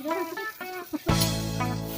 Yeah.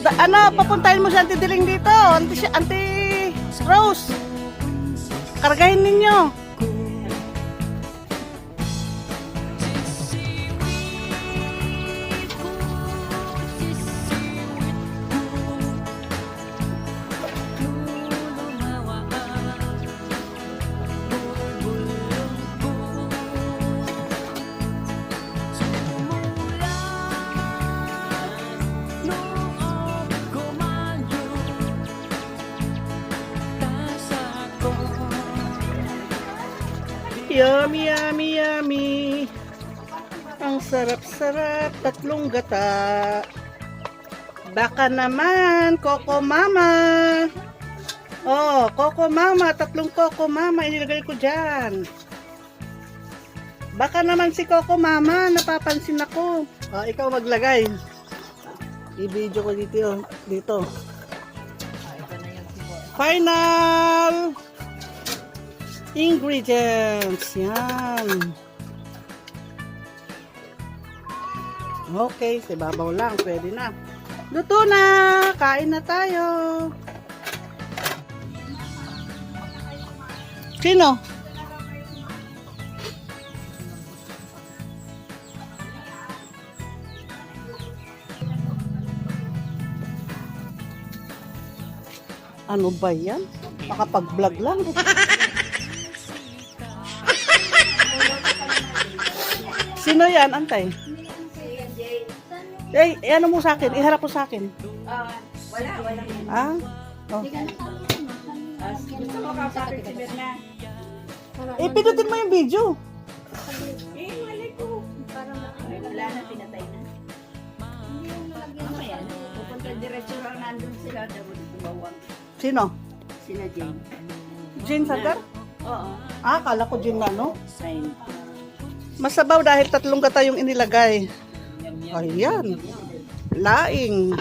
Da, ano, papuntahin mo si Auntie Diling dito. Auntie, Auntie Rose. Kargahin ninyo. Yummy, yummy, yummy. Ang sarap-sarap, tatlong gata. Baka naman, Coco Mama. Oh, Coco Mama, tatlong Coco Mama, inilagay ko dyan. Baka naman si Coco Mama, napapansin ako. Oh, ikaw maglagay. I-video ko dito. Dito. Final ingredients. Yan. Okay, sa babaw lang. Pwede na. Luto na! Kain na tayo. Sino? Ano ba yan? Makapag-vlog lang. Sino yan, antay? Eh, eh, ano mo sa akin? Iharap mo sa akin. Wala, wala. Ah? Oh. Gusto mo kapatid si Berna? Eh, pinutin mo yung video. Eh, wala ko. Wala na, pinatay na. Mamaya na. Pupunta diretso lang nandun sila. Dapat tumawag. Sino? Sina Jane. Jane Sagar? Oo. Ah, kala ko Jane na, no? Sign. Masabaw dahil tatlong gata yung inilagay. Ayan. Laing.